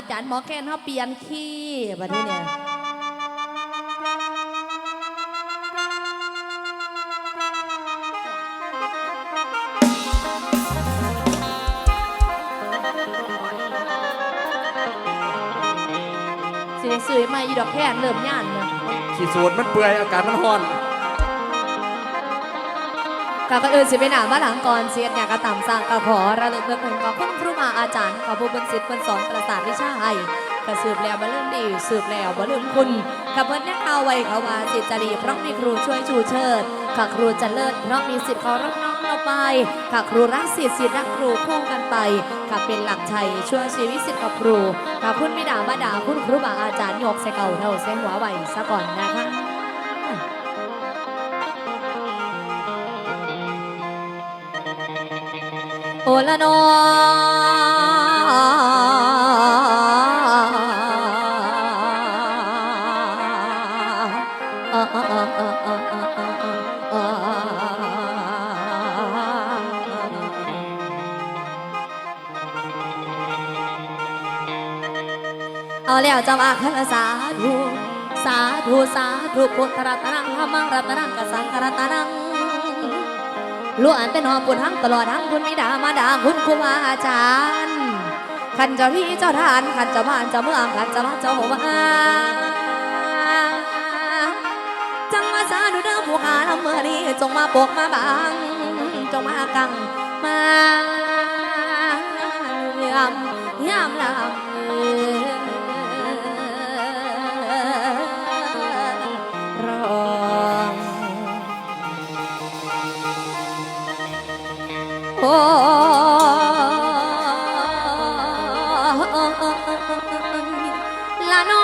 อาจารย์หมอแคนเขาเปลี่ยนคีย์บัดนี้เนี่ยสิได้ซื้อมาอีดอกแคนเริ่มย่านเลยขี่สูตรมันเปื่อยอากาศมันร้อน กก็เอินสิไปหนามาหลังก่อนเสียดอยากกระต่ำสร้างกระขอระลึกเพื่อนเพิ่นก็คุณครูมาอาจารย์กับผู้เป็นศิษย์เพิ่นสอนประสาทวิชาให้ก็สืบแล้วบ่ลืมดีสืบแล้วบ่ลืมคุณกับเพิ่นเนี่ยข่าวไว้เขาว่าสิทธิจะดีเพราะมีครูช่วยชูเชิดค่ะครูจะเลิศเพราะมีสิทธิ์เคารพน้องเราไปค่ะครูรักสิทธิ์สิทธิ์รักครูคู่กันไปค่ะเป็นหลักชัยช่วยชีวิตสิทธิ์กับครูค่ะคุณบิดามาด่าคุณครูบาอาจารย์โยกใส่เก่าเท่าใส่หัวไว้ซะก่อนนะคะ โอละนอเอาแล้วจะว่าคณะสาธุสาธุสาธุพุทธรัตนังธรรมังรัตนังกสังฆรัตนัง ล้วนแต่นอปุ่นทั้งตลอดทั้งคุณมิดามาดาคุณครูบาอาจารย์ขันเจ้าที่เจ้าทานขันเจ้าบ้านเจ้าเมืองขันเจ้าบ้านเจ้าว่าจังมาซาดูเด้อผู้หาลำเมื่อนี้จงมาปกมาบังจงมากังมา ละน้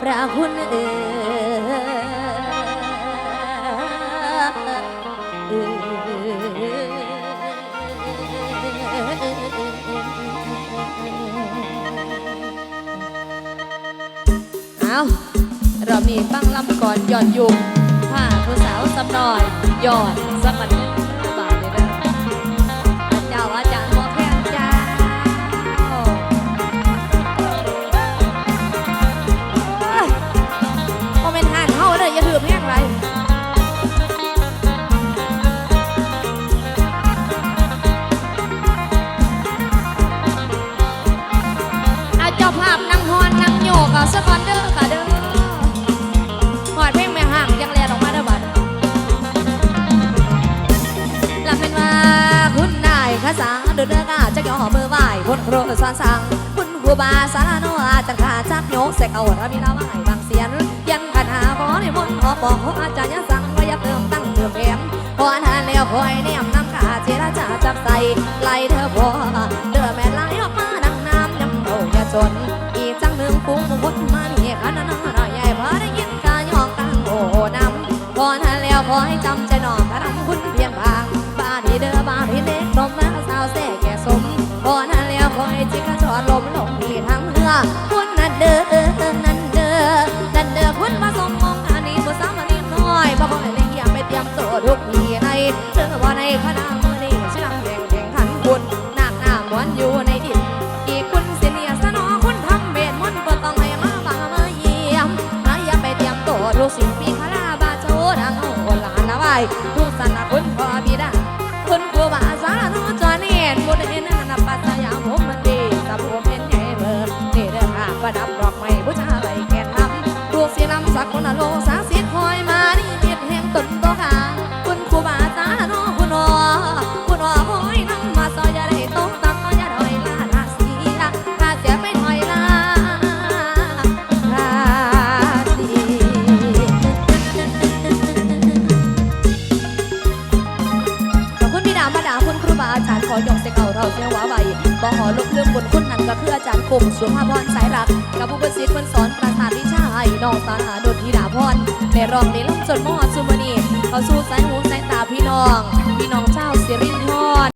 พระคุณเอ๋ เรามีฟังลำก่อนหย่อนยุงผ้าผู้สาวสำน้อยหย่อนสักมัน คนโครสอนสั่งคุณครูบาสารโนอาจังขาจักโยกเสกเอาระมีละไหว้บางเสียนยังขันหาบอในมนต์ขอบอกขออาจารย์สั่งว่าอยับเติมตั้งเติมแถมพอทานแล้วคอยแนมน้ำขาเจรจาจับใส่ไล่เธอพอเดือแม่ไล่ออกมาดังน้ำยำโตอย่าจน ลมลงที่ทั้งเรือคุณนั่นเด้อนั่นเด้อนั่นเด้อคุณมาสมมองอันนี้บ่สามนิดน้อยบ่ขอให้เลี้ยงไปเตรียมตัวทุกทีในเธอว่าในคณะมือนี้ชื่อแข่งแข่งขันคุณหนักหน้ามวนอยู่ในดินอีกคุณเสียเนียสนอคุณทำเวทมนต์บ่ต้องให้มาบังมาเยี่ยมมาอย่าไปเตรียมตัวลูกศิษย์ปีคาราบาโจดังโอลานนะไว้ ยองเสกเก่าเราเสียวาไว้บ่หอลบเรื่องบุญคุณนั่นก็คืออาจารย์คมสุภาพรสายรัก กับผู้ประสิทธิ์คนสอนประสาทวิชาไอ้น้องสาหาดนธิดาพรในรองในล่มจนมอดสุมนีเขาสู้สายหูสายตาพี่น้อง พี่น้องเจ้าสิรินทร